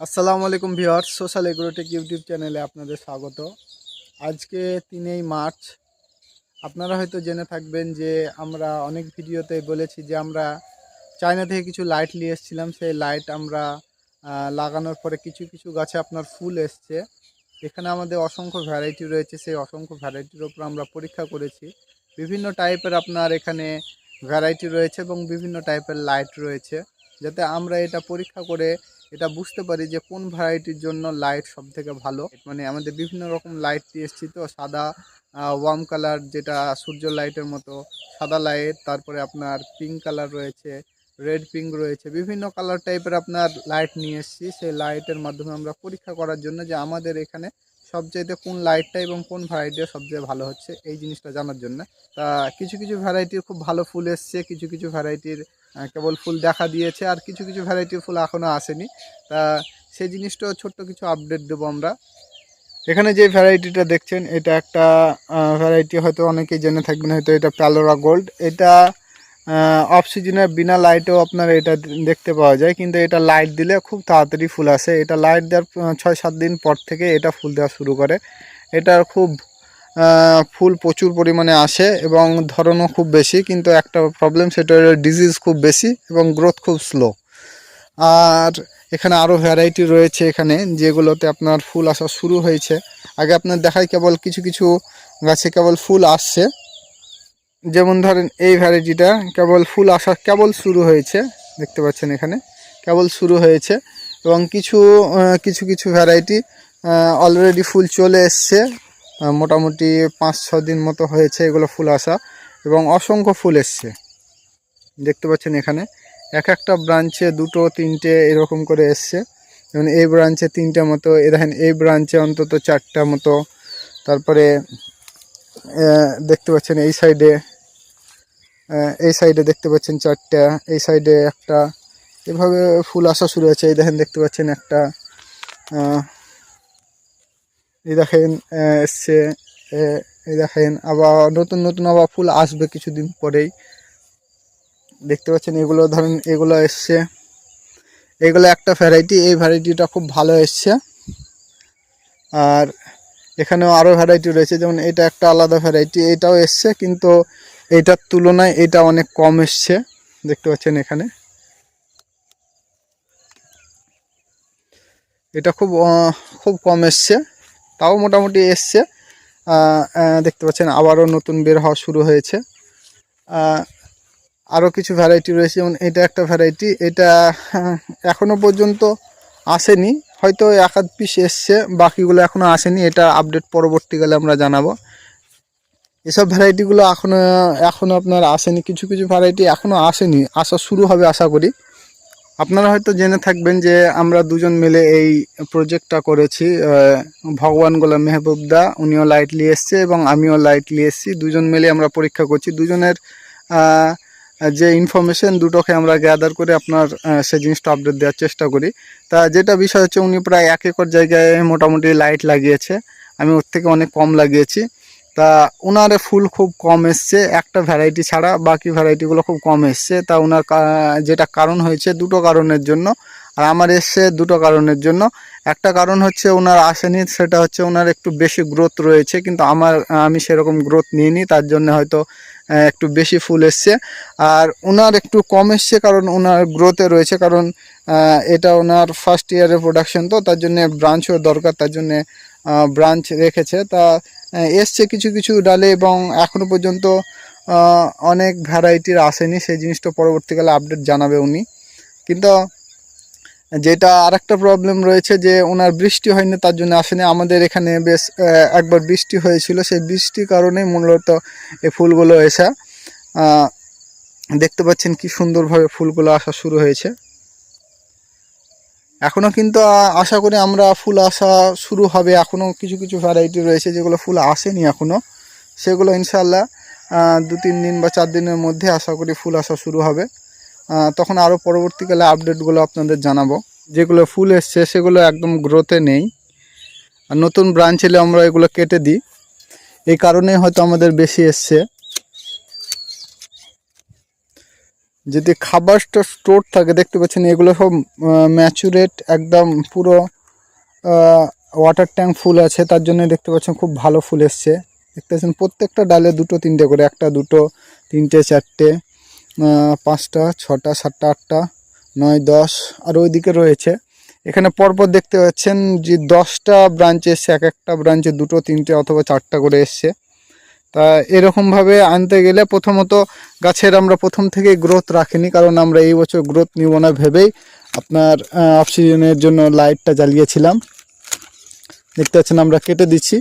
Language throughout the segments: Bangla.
আসসালামু আলাইকুম ভিউয়ার্স, সোশ্যাল এগ্রোটেক ইউটিউব চ্যানেলে আপনাদের স্বাগত। আজকে তিনই মার্চ। আপনারা হয়তো জেনে থাকবেন যে আমরা অনেক ভিডিওতে বলেছি যে আমরা চায়না থেকে কিছু লাইট নিয়ে এসেছিলাম। সেই লাইট আমরা লাগানোর পরে কিছু কিছু গাছে আপনার ফুল এসছে। এখানে আমাদের অসংখ্য ভ্যারাইটি রয়েছে। সেই অসংখ্য ভ্যারাইটির ওপর আমরা পরীক্ষা করেছি। বিভিন্ন টাইপের আপনার এখানে ভ্যারাইটি রয়েছে এবং বিভিন্ন টাইপের লাইট রয়েছে। যাতে আমরা এটা পরীক্ষা করে এটা বুঝতে পারি যে কোন ভ্যারাইটির জন্য লাইট সব থেকে ভালো। মানে আমাদের বিভিন্ন রকম লাইট দিয়ে এসেছি তো, সাদা ওয়ার্ম কালার যেটা সূর্য লাইটের মতো, সাদা লাইট তারপরে আপনার পিঙ্ক কালার রয়েছে রেড পিঙ্ক রয়েছে, বিভিন্ন কালার টাইপের আপনার লাইট নিয়ে এসেছি। সেই লাইটের মাধ্যমে আমরা পরীক্ষা করার জন্য যে আমাদের এখানে সবচাইতে কোন লাইটটা এবং কোন ভ্যারাইটিটা সবচেয়ে ভালো হচ্ছে, এই জিনিসটা জানার জন্য। তা কিছু কিছু ভ্যারাইটির খুব ভালো ফুল এসছে, কিছু কিছু ভ্যারাইটির কেবল ফুল দেখা দিয়েছে আর কিছু কিছু ভ্যারাইটির ফুল এখনও আসেনি। তা সেই জিনিসটাও ছোট্ট কিছু আপডেট দেবো আমরা। এখানে যে ভ্যারাইটিটা দেখছেন, এটা একটা ভ্যারাইটি হয়তো অনেকেই জেনে থাকবেন, হয়তো এটা প্যালোরা গোল্ড এটা অফ সিজনে বিনা লাইটেও আপনার এটা দেখতে পাওয়া যায়, কিন্তু এটা লাইট দিলে খুব তাড়াতাড়ি ফুল আসে। এটা লাইট দেওয়ার ছয় সাত দিন পর থেকে এটা ফুল দেওয়া শুরু করে। এটার খুব ফুল প্রচুর পরিমাণে আসে এবং ধরনও খুব বেশি, কিন্তু একটা প্রবলেম সেটা হলো ডিজিজ খুব বেশি এবং গ্রোথ খুব স্লো আর এখানে আরও ভ্যারাইটি রয়েছে এখানে, যেগুলোতে আপনার ফুল আসা শুরু হয়েছে। আগে আপনার দেখায় কেবল কিছু কিছু গাছে কেবল ফুল আসছে। যেমন ধরেন এই ভ্যারাইটিটা কেবল ফুল আসা কেবল শুরু হয়েছে, দেখতে পাচ্ছেন এখানে, কেবল শুরু হয়েছে এবং কিছু কিছু কিছু ভ্যারাইটি অলরেডি ফুল চলে এসছে। মোটামুটি পাঁচ ছ দিন মতো হয়েছে এগুলো ফুল আসা এবং অসংখ্য ফুল এসছে। দেখতে পাচ্ছেন এখানে এক একটা ব্রাঞ্চে দুটো, তিনটে এরকম করে এসছে। যেমন এই ব্রাঞ্চে তিনটে মতো, এ দেখেন এই ব্রাঞ্চে অন্তত চারটা মতো। তারপরে দেখতে পাচ্ছেন এই সাইডে এই সাইডে দেখতে পাচ্ছেন চারটা, এই সাইডে একটা। এভাবে ফুল আসা শুরু হয়েছে। এই দেখেন দেখতে পাচ্ছেন একটা এই দেখেন এসছে এই দেখেন, আবার নতুন নতুন আবার ফুল আসবে কিছুদিন পরেই। দেখতে পাচ্ছেন, এগুলো ধরেন, এগুলো এসছে। এগুলো একটা ভ্যারাইটি এই ভ্যারাইটিটা খুব ভালো এসছে। আর এখানেও আরও ভ্যারাইটি রয়েছে, যেমন এটা একটা আলাদা ভ্যারাইটি এটাও এসছে, কিন্তু এটার তুলনায় এটা অনেক কম এসছে। দেখতে পাচ্ছেন এখানে। এটা খুব খুব কম এসছে। তাও মোটামুটি এসছে। দেখতে পাচ্ছেন আবারও নতুন বের হওয়া শুরু হয়েছে। আরও কিছু ভ্যারাইটি রয়েছে যেমন এটা একটা ভ্যারাইটি এটা আহ, এখনও পর্যন্ত আসেনি। হয়তো এক আধ পিস এসছে বাকিগুলো এখনও আসেনি এটা আপডেট পরবর্তীকালে আমরা জানাব। এসব ভ্যারাইটিগুলো এখনও এখনও আপনার আসেনি কিছু কিছু ভ্যারাইটি এখনও আসেনি আসা শুরু হবে আশা করি। আপনারা হয়তো জেনে থাকবেন যে আমরা দুজন মিলে এই প্রজেক্টটা করেছি ভগবান গোলাম মেহবুবদা, উনিও লাইট নিয়ে এসছে এবং আমিও লাইট নিয়ে এসেছি। দুজন মিলে আমরা পরীক্ষা করছি। দুজনের যে ইনফরমেশন দুটোকে আমরা গ্যাদার করে আপনার সেই জিনিসটা আপডেট দেওয়ার চেষ্টা করি। তা যেটা বিষয় হচ্ছে, উনি প্রায় এক একর জায়গায় মোটামুটি লাইট লাগিয়েছে। আমি ওর থেকে অনেক কম লাগিয়েছি। তা ওনার ফুল খুব কম এসছে, একটা ভ্যারাইটি ছাড়া বাকি ভ্যারাইটিগুলো খুব কম এসছে। তা ওনার যেটা কারণ হয়েছে দুটো কারণের জন্য, আর আমার এসছে দুটো কারণের জন্য। একটা কারণ হচ্ছে ওনার আসেনি, সেটা হচ্ছে ওনার একটু বেশি গ্রোথ রয়েছে, কিন্তু আমার, আমি সেরকম গ্রোথ নিইনি, তার জন্য হয়তো একটু বেশি ফুল এসছে। আর ওনার একটু কম এসছে কারণ ওনার গ্রোথে রয়েছে, কারণ এটা ওনার ফার্স্ট ইয়ারের প্রোডাকশন তো, তার জন্য ব্রাঞ্চও দরকার, তার জন্যে ব্রাঞ্চ রেখেছে। তা এসছে কিছু কিছু ডালে এবং এখনও পর্যন্ত অনেক ভ্যারাইটির আসেনি। সেই জিনিসটা পরবর্তীকালে আপডেট জানাবে উনি। কিন্তু যেটা আরেকটা প্রবলেম রয়েছে যে ওনার বৃষ্টি হয়নি, তার জন্য আসেনি। আমাদের এখানে বেশ একবার বৃষ্টি হয়েছিল। সেই বৃষ্টির কারণে মূলত এই ফুলগুলো এসে দেখতে পাচ্ছেন কি সুন্দরভাবে ফুলগুলো আসা শুরু হয়েছে। এখনও কিন্তু আশা করি আমরা ফুল আসা শুরু হবে। এখনও কিছু কিছু ভ্যারাইটি রয়েছে যেগুলো ফুল আসেনি এখনও সেগুলো ইনশাল্লাহ দু, তিন দিন বা চার দিনের মধ্যে আশা করি ফুল আসা শুরু হবে। তখন আরও পরবর্তীকালে আপডেটগুলো আপনাদের জানাব। যেগুলো ফুল এসছে, সেগুলো একদম গ্রোথে নেই। আর নতুন ব্রাঞ্চ এলে আমরা এগুলো কেটে দিই। এই কারণে হয়তো আমাদের বেশি এসছে। যদি খাবারটা স্টোর থাকে, দেখতে পাচ্ছেন এগুলো সব ম্যাচুরেট একদম পুরো ওয়াটার ট্যাঙ্ক ফুল আছে। তার জন্য দেখতে পাচ্ছেন খুব ভালো ফুল এসছে। দেখতে পাচ্ছেন প্রত্যেকটা ডালে দুটো, তিনটে করে, একটা, দুটো, তিনটে, চারটে পাঁচটা, ছটা, সাতটা, আটটা, নয়, দশ, আর ওইদিকে রয়েছে। এখানে পরপর দেখতে পাচ্ছেন যে দশটা ব্রাঞ্চ এসছে, এক একটা ব্রাঞ্চে দুটো, তিনটে অথবা চারটা করে এসছে। তা এরকমভাবে আনতে গেলে প্রথমত গাছের আমরা প্রথম থেকে গ্রোথ রাখিনি, কারণ আমরা এই বছর গ্রোথ নিব না ভেবেই আপনার অক্সিজেনের জন্য লাইটটা জ্বালিয়েছিলাম। দেখতে পাচ্ছেন আমরা কেটে দিচ্ছি।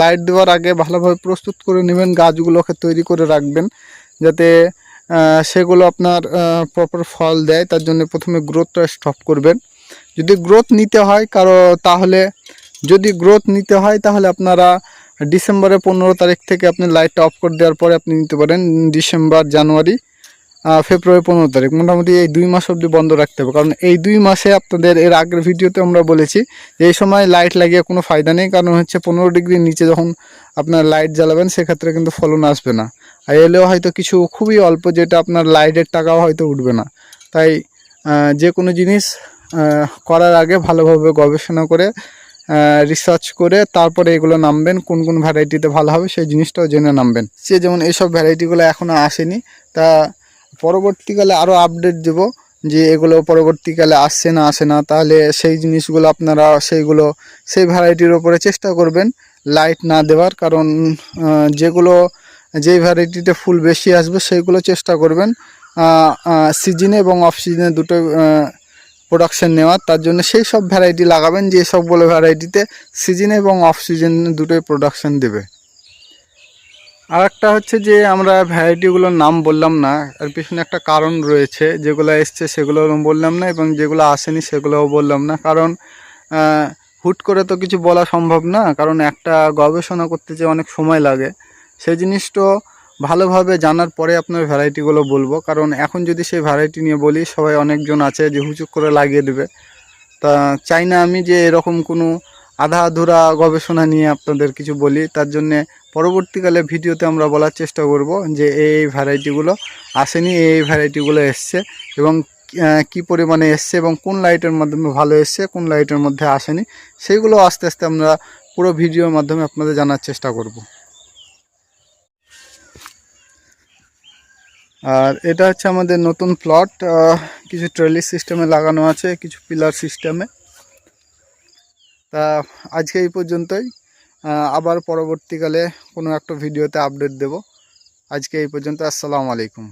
লাইট দেওয়ার আগে ভালোভাবে প্রস্তুত করে নেবেন, গাছগুলোকে তৈরি করে রাখবেন, যাতে সেগুলো আপনার প্রপার ফল দেয়, তার জন্য প্রথমে গ্রোথটা স্টপ করবেন। যদি গ্রোথ নিতে হয় কারও, তাহলে যদি গ্রোথ নিতে হয় তাহলে আপনারা ডিসেম্বরের পনেরো তারিখ থেকে আপনি লাইটটা অফ করে দেওয়ার পরে আপনি নিতে পারেন ডিসেম্বর, জানুয়ারি ফেব্রুয়ারি পনেরো তারিখ। মোটামুটি এই দুই মাস অবধি বন্ধ রাখতে হবে। কারণ এই দুই মাসে আপনাদের এর আগের ভিডিওতে আমরা বলেছি যে এই সময় লাইট লাগিয়ে কোনো ফায়দা নেই। কারণ হচ্ছে পনেরো ডিগ্রির নিচে যখন আপনার লাইট জ্বালাবেন, সেক্ষেত্রে কিন্তু ফলন আসবে না। আর এলেও হয়তো কিছু খুবই অল্প যেটা আপনার লাইটের টাকাও হয়তো উঠবে না। তাই যে কোনো জিনিস করার আগে ভালোভাবে গবেষণা করে রিসার্চ করে তারপরে এগুলো নামবেন, কোন কোন ভ্যারাইটিতে ভালো হবে সেই জিনিসটাও জেনে নামবেন। সে যেমন এইসব ভ্যারাইটিগুলো এখনও আসেনি, তা পরবর্তীকালে আরও আপডেট দেব যে এগুলো পরবর্তীকালে আসছে না আসে না। তাহলে সেই জিনিসগুলো আপনারা সেইগুলো, সেই ভ্যারাইটির ওপরে চেষ্টা করবেন লাইট না দেওয়ার। কারণ যেগুলো, যেই ভ্যারাইটিতে ফুল বেশি আসবে, সেইগুলো চেষ্টা করবেন। সিজনে এবং অফ সিজনে দুটো প্রোডাকশন নেওয়ার, তার জন্য সেই সব ভ্যারাইটি লাগাবেন, যে সবগুলো ভ্যারাইটিতে সিজনে এবং অফ সিজন দুটোই প্রোডাকশন দেবে। আর একটা হচ্ছে যে আমরা ভ্যারাইটিগুলোর নাম বললাম না, এর পিছনে একটা কারণ রয়েছে, যেগুলো এসছে সেগুলো বললাম না এবং যেগুলো আসেনি সেগুলোও বললাম না। কারণ হুট করে তো কিছু বলা সম্ভব না, কারণ একটা গবেষণা করতে যে অনেক সময় লাগে। সেই জিনিসটা ভালোভাবে জানার পরে আপনার ভ্যারাইটিগুলো বলব। কারণ এখন যদি সেই ভ্যারাইটি নিয়ে বলি, সবাই অনেকজন আছে যে হুচুক করে লাগিয়ে দেবে। তা চাই না আমি যে এরকম কোনো আধা আধুরা গবেষণা নিয়ে আপনাদের কিছু বলি। তার জন্যে পরবর্তীকালে ভিডিওতে আমরা বলার চেষ্টা করব যে এই ভ্যারাইটিগুলো আসেনি, এই ভ্যারাইটিগুলো এসছে এবং কি পরিমাণে এসছে এবং কোন লাইটের মাধ্যমে ভালো এসছে, কোন লাইটের মধ্যে আসেনি, সেইগুলো আস্তে আস্তে আমরা পুরো ভিডিওর মাধ্যমে আপনাদের জানার চেষ্টা করব। আর এটা হচ্ছে আমাদের নতুন প্লট কিছু ট্রেলি সিস্টেমে লাগানো আছে, কিছু পিলার সিস্টেমে তা আজকে এই পর্যন্তই আবার পরবর্তীকালে কোনো একটা ভিডিওতে আপডেট দেব। আজকে এই পর্যন্ত, আসসালামু আলাইকুম।